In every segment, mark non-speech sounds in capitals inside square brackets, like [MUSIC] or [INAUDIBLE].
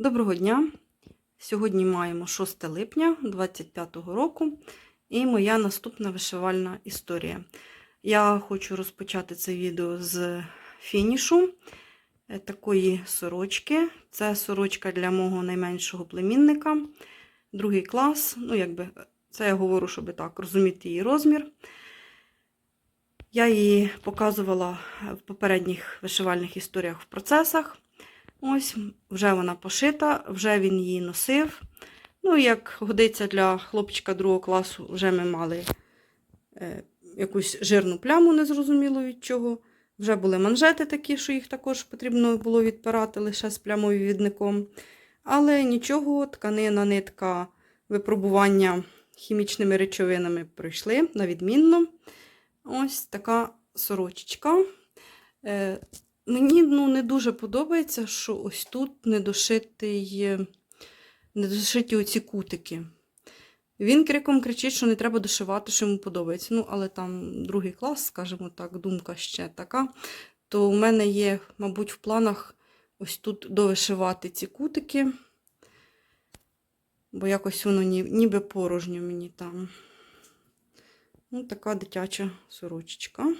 Доброго дня! Сьогодні маємо 6 липня 2025 року і моя наступна вишивальна історія. Я хочу розпочати це відео з фінішу е, такої сорочки. Це сорочка для мого найменшого племінника, другий клас. Ну, якби це я говорю, щоб так розуміти її розмір. Я її показувала в попередніх вишивальних історіях в процесах. Ось, вже вона пошита, вже він її носив. Ну, як годиться для хлопчика другого класу, вже ми мали е, якусь жирну пляму, незрозуміло від чого. Вже були манжети такі, що їх також потрібно було відпирати лише з плямовим відником. Але нічого, тканина, нитка, випробування хімічними речовинами пройшли на відмінно. Ось така сорочечка. Е, Мені ну, не дуже подобається, що ось тут недошитий, недошиті оці кутики. Він криком кричить, що не треба дошивати, що йому подобається. Ну, але там другий клас, скажімо так, думка ще така. То у мене є, мабуть, в планах ось тут довишивати ці кутики. Бо якось воно ніби порожньо мені там. Ну, така дитяча сорочечка.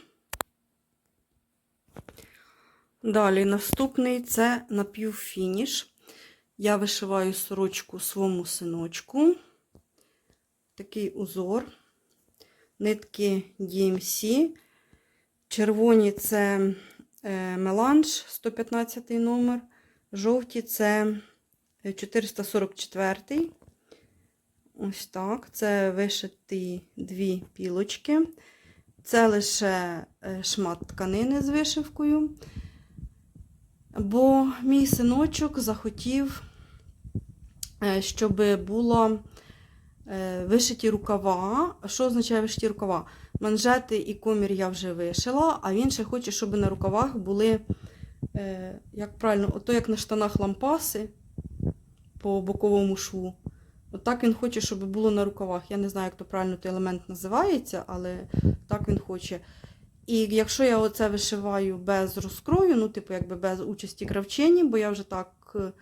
Далі, наступний це напівфініш. Я вишиваю сорочку своєму синочку. Такий узор. Нитки DMC. Червоні це е, меланж 115 номер. Жовті це 444. Ось так. Це вишиті дві пілочки. Це лише е, шмат тканини з вишивкою. Бо мій синочок захотів, е, щоб було е, вишиті рукава. Що означає вишиті рукава? Манжети і комір я вже вишила, а він ще хоче, щоб на рукавах були, е, як правильно, ото як на штанах лампаси по боковому шву. Отак він хоче, щоб було на рукавах. Я не знаю, як то правильно той елемент називається, але так він хоче. І якщо я оце вишиваю без розкрою, ну, типу, якби без участі кравчині, бо я вже так е,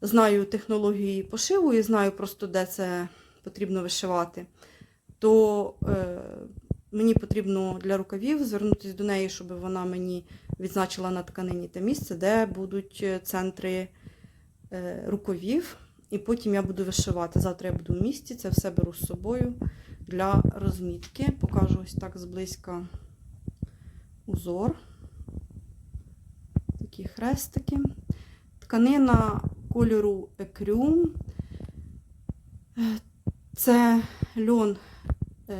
знаю технології пошиву і знаю просто, де це потрібно вишивати, то е, мені потрібно для рукавів звернутися до неї, щоб вона мені відзначила на тканині те місце, де будуть центри е, рукавів. І потім я буду вишивати. Завтра я буду в місті, це все беру з собою для розмітки. Покажу ось так зблизька узор. Такі хрестики. Тканина кольору екрю. Це льон е,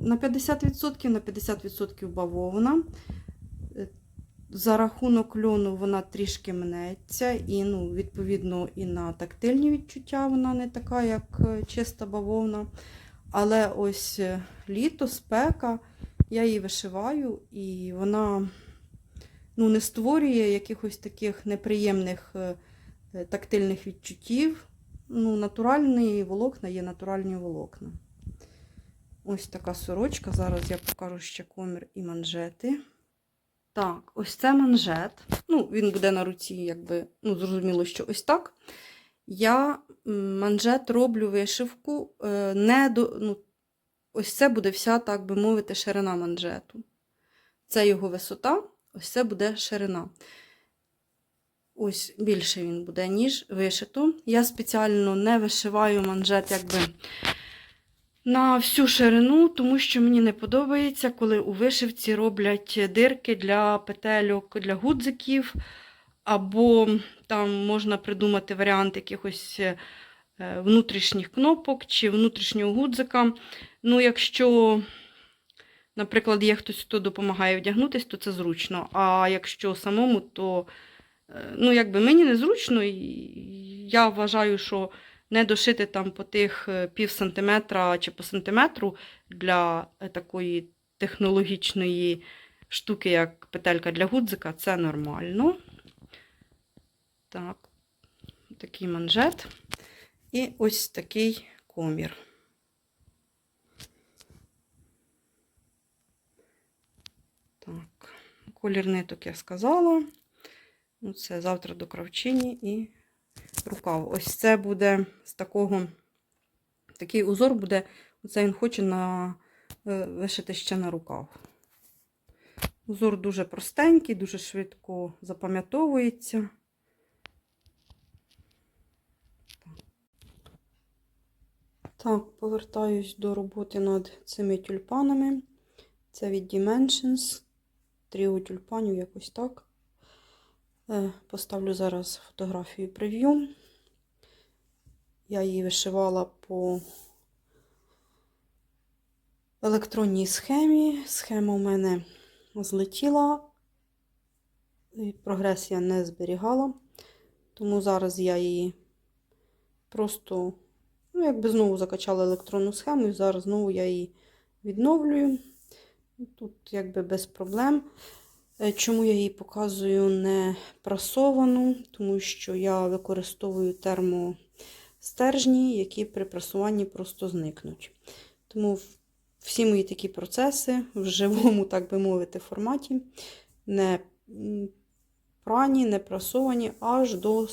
на 50%, на 50% бавовна. Е, За рахунок льону вона трішки мнеться, і, ну, відповідно, і на тактильні відчуття вона не така, як е, чиста бавовна. Але ось літо, спека, я її вишиваю, і вона ну, не створює якихось таких неприємних тактильних відчуттів. Ну, Натуральні волокна є натуральні волокна. Ось така сорочка. Зараз я покажу ще комір і манжети. Так, ось це манжет. Ну, він буде на руці, якби, ну, зрозуміло, що ось так. Я манжет роблю вишивку не до. ну, Ось це буде вся, так би мовити, ширина манжету. Це його висота, ось це буде ширина. Ось більше він буде, ніж вишито. Я спеціально не вишиваю манжет якби на всю ширину, тому що мені не подобається, коли у вишивці роблять дирки для петельок, для гудзиків, або там можна придумати варіант якихось внутрішніх кнопок чи внутрішнього гудзика. Ну, якщо, наприклад, є хтось, хто допомагає вдягнутися, то це зручно. А якщо самому, то ну, якби мені незручно, і я вважаю, що не дошити там по тих пів сантиметра чи по сантиметру для такої технологічної штуки, як петелька для гудзика, це нормально. Так, такий манжет. І ось такий комір. Так, колір ниток я сказала. Ну, Це завтра до кравчині і рукав. Ось це буде з такого, такий узор буде, оце він хоче на, е, вишити ще на рукав. Узор дуже простенький, дуже швидко запам'ятовується. Так, повертаюсь до роботи над цими тюльпанами. Це від Dimensions. Тріо тюльпанів, якось так. Е, Поставлю зараз фотографію прев'ю. Я її вишивала по електронній схемі. Схема у мене злетіла, і прогрес я не зберігала. Тому зараз я її просто, ну, якби знову закачала електронну схему, і зараз знову я її відновлюю. Тут якби без проблем. Е, Чому я її показую не прасовану? Тому що я використовую термостержні, які при прасуванні просто зникнуть. Тому всі мої такі процеси в живому, так би мовити, форматі не прані, не прасовані аж до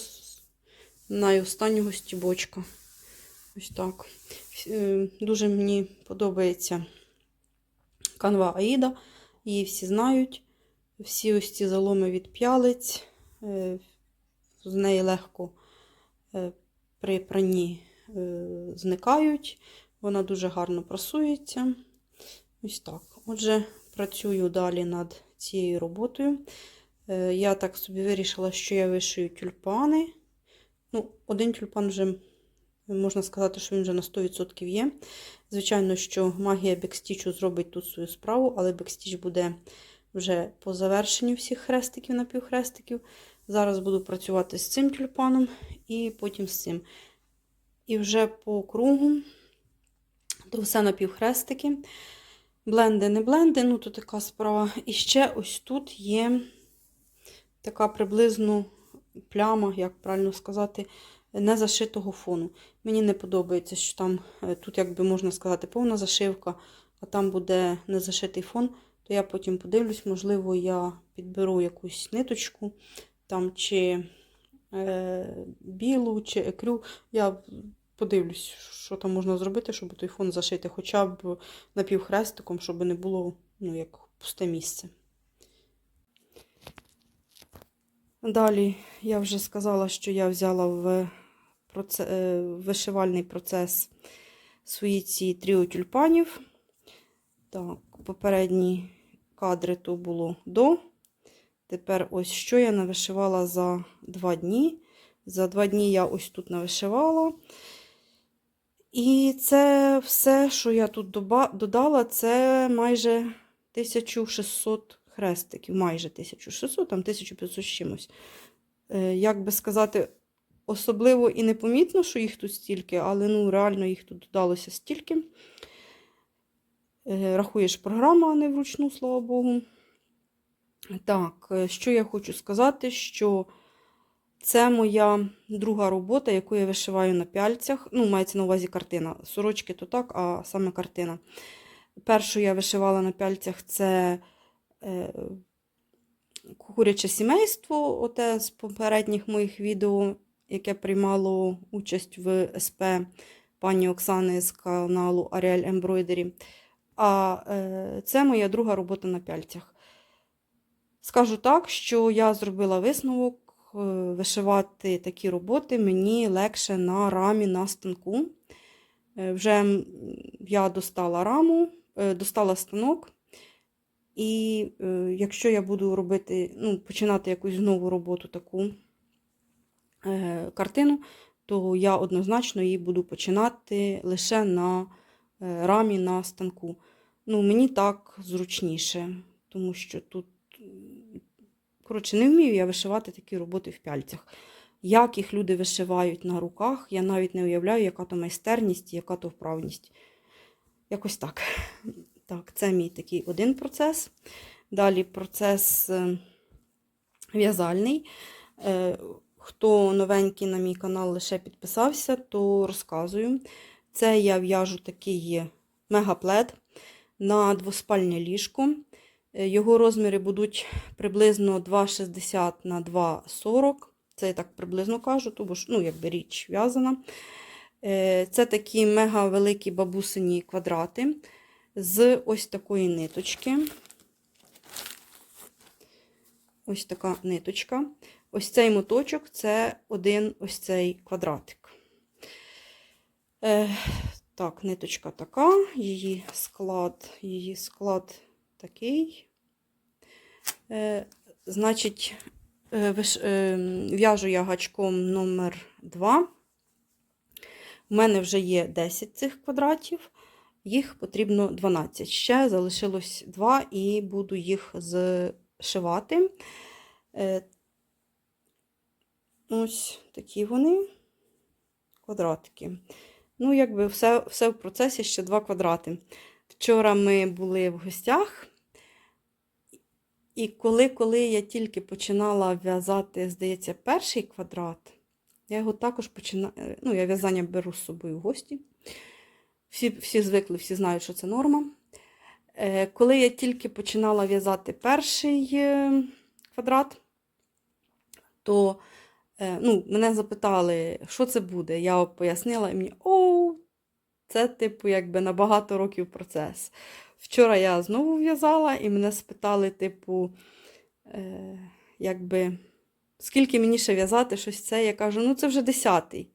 найостаннього стібочка. Ось так. Е, Дуже мені подобається канва Аїда. Її всі знають. Всі ось ці заломи від п'ялиць. е, З неї легко е, при пранні зникають. Вона дуже гарно прасується. Ось так. Отже, працюю далі над цією роботою. Я так собі вирішила, що я вишию тюльпани. Ну, один тюльпан вже можна сказати, що він вже на 100% є. Звичайно, що магія бекстічу зробить тут свою справу, але бекстіч буде вже по завершенню всіх хрестиків, напівхрестиків. Зараз буду працювати з цим тюльпаном і потім з цим. І вже по кругу, то все напівхрестики. Бленди, не бленди, ну то така справа. І ще ось тут є така приблизно пляма, як правильно сказати, незашитого фону. Мені не подобається, що там е, тут, як би можна сказати, повна зашивка, а там буде незашитий фон, то я потім подивлюсь, можливо, я підберу якусь ниточку там чи е, білу, чи екрю. Я подивлюсь, що там можна зробити, щоб той фон зашити, хоча б напівхрестиком, щоб не було ну, як пусте місце. Далі я вже сказала, що я взяла в вишивальний процес свої ці тріо тюльпанів. Так, попередні кадри то було до. Тепер ось що я навишивала за два дні. За два дні я ось тут навишивала. І це все, що я тут додала, це майже 1600 хрестиків. Майже 1600, там 1500 з чимось. Е, Як би сказати, особливо і непомітно, що їх тут стільки, але ну, реально їх тут додалося стільки. Е, Рахуєш програма, а не вручну, слава Богу. Так, е, що я хочу сказати, що це моя друга робота, яку я вишиваю на пяльцях. Ну, мається на увазі картина. Сорочки то так, а саме картина. Першу я вишивала на пяльцях це е, куряче сімейство, оте з попередніх моїх відео, яке приймало участь в СП пані Оксани з каналу Ariel Embroidery. А е, це моя друга робота на пяльцях. Скажу так, що я зробила висновок е, вишивати такі роботи мені легше на рамі на станку. Е, Вже я достала раму, достала станок. І якщо я буду робити, ну, починати якусь нову роботу таку картину, то я однозначно її буду починати лише на е, рамі на станку. Ну, мені так зручніше, тому що тут, коротше, не вмію я вишивати такі роботи в пяльцях. Як їх люди вишивають на руках, я навіть не уявляю, яка то майстерність, яка то вправність. Якось так. Так, це мій такий один процес. Далі процес е, в'язальний. Хто новенький на мій канал лише підписався, то розказую. Це я в'яжу такий мегаплед на двоспальне ліжко. Е, Його розміри будуть приблизно 2,60 на 2,40. Це я так приблизно кажу, тому що ну, якби річ в'язана. Е, Це такі мега великі бабусині квадрати з ось такої ниточки. Ось така ниточка. Ось цей моточок це один ось цей квадратик. Е, так, ниточка така, її склад, її склад такий. Е, значить, е, е, в'яжу я гачком номер 2. У мене вже є 10 цих квадратів, їх потрібно 12. Ще залишилось 2 і буду їх зшивати. Е, Ось такі вони квадратики. Ну, якби все, все в процесі ще 2 квадрати. Вчора ми були в гостях. І коли, коли я тільки починала в'язати, здається, перший квадрат, я його також починаю. Ну, я в'язання беру з собою в гості. Всі, всі звикли, всі знають, що це норма. Е, Коли я тільки починала в'язати перший е, квадрат, то е, ну, мене запитали, що це буде. Я пояснила і мені, о, це, типу, якби на багато років процес. Вчора я знову в'язала, і мене спитали, типу, е, якби, скільки мені ще в'язати щось це. Я кажу, ну це вже десятий.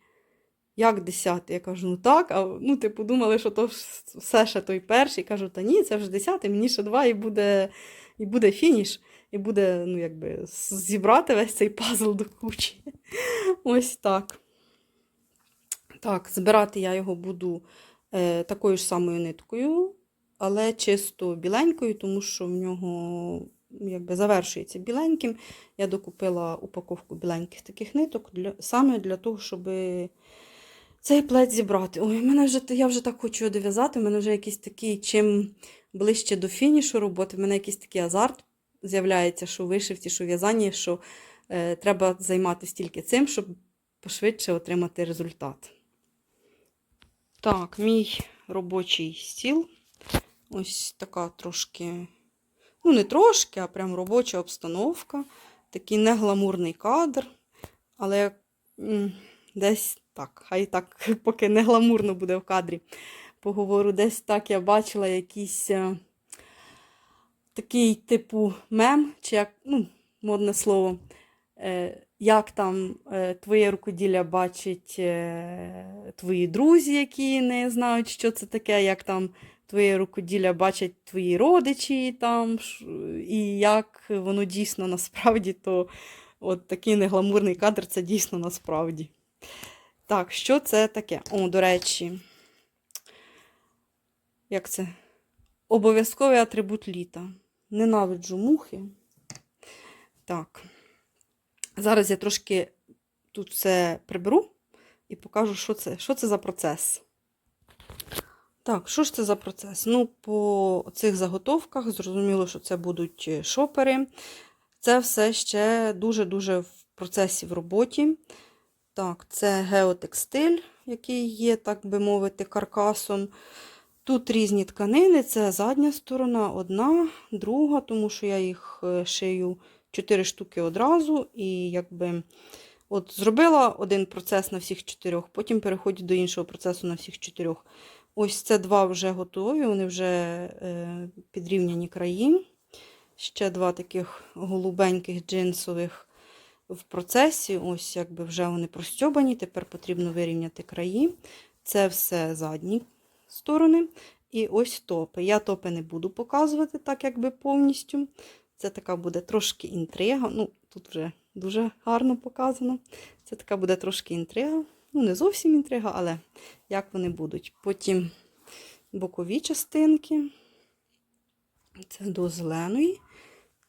Як десятий? Я кажу, ну так, а ну, типу, думали, що то все ще той перший. Кажу, та ні, це вже десятий, мені ще два, і буде, і буде фініш, і буде, ну, якби, зібрати весь цей пазл до кучі. [LAUGHS] Ось так. Так, збирати я його буду е, такою ж самою ниткою, але чисто біленькою, тому що в нього якби, завершується біленьким. Я докупила упаковку біленьких таких ниток для, саме для того, щоб цей плед зібрати. Ой, мене вже, я вже так хочу дов'язати. У мене вже якийсь такий, чим ближче до фінішу роботи, в мене якийсь такий азарт з'являється, що в вишивці, що в що е, треба займатися тільки цим, щоб пошвидше отримати результат. Так, мій робочий стіл. Ось така трошки, ну, не трошки, а прям робоча обстановка. Такий негламурний кадр. Але десь так, хай так, [LAUGHS] поки не гламурно буде в кадрі. Поговорю, десь так я бачила якийсь е, такий типу мем, чи як, ну, модне слово. Е, як там е, твоє рукоділля бачить е, твої друзі, які не знають, що це таке, як там твоє рукоділля бачать твої родичі, там, і як воно дійсно насправді, то от такий негламурний кадр це дійсно насправді. Так, що це таке? О, до речі, як це? Обов'язковий атрибут літа. Ненавиджу мухи. Так. Зараз я трошки тут все приберу і покажу, що це, що це за процес. Так, що ж це за процес? Ну, по цих заготовках зрозуміло, що це будуть е, шопери. Це все ще дуже-дуже в процесі в роботі. Так, це геотекстиль, який є, так би мовити, каркасом. Тут різні тканини, це задня сторона, одна, друга, тому що я їх е, шию 4 штуки одразу. І якби от зробила один процес на всіх чотирьох, потім переходжу до іншого процесу на всіх чотирьох. Ось це два вже готові, вони вже е, підрівняні краї. Ще два таких голубеньких джинсових в процесі. Ось якби вже вони простьобані, тепер потрібно вирівняти краї. Це все задні сторони. І ось топи. Я топи не буду показувати так, якби повністю. Це така буде трошки інтрига. Ну, тут вже дуже гарно показано. Це така буде трошки інтрига. Ну, не зовсім інтрига, але як вони будуть. Потім бокові частинки. Це до зеленої.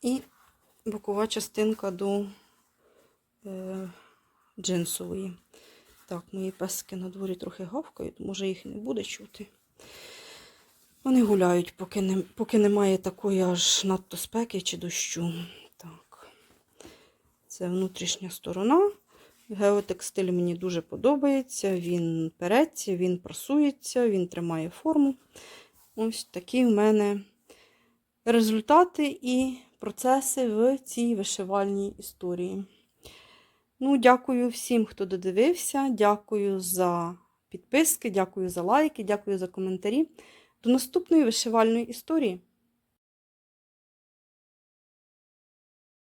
І бокова частинка до е, джинсової. Так, мої песики на дворі трохи гавкають, може їх не буде чути. Вони гуляють, поки, не, поки немає такої аж надто спеки чи дощу. Так. Це внутрішня сторона. Геотекстиль мені дуже подобається. Він переться, він прасується, він тримає форму. Ось такі в мене результати і процеси в цій вишивальній історії. Ну, дякую всім, хто додивився. Дякую за підписки, дякую за лайки, дякую за коментарі. До наступної вишивальної історії.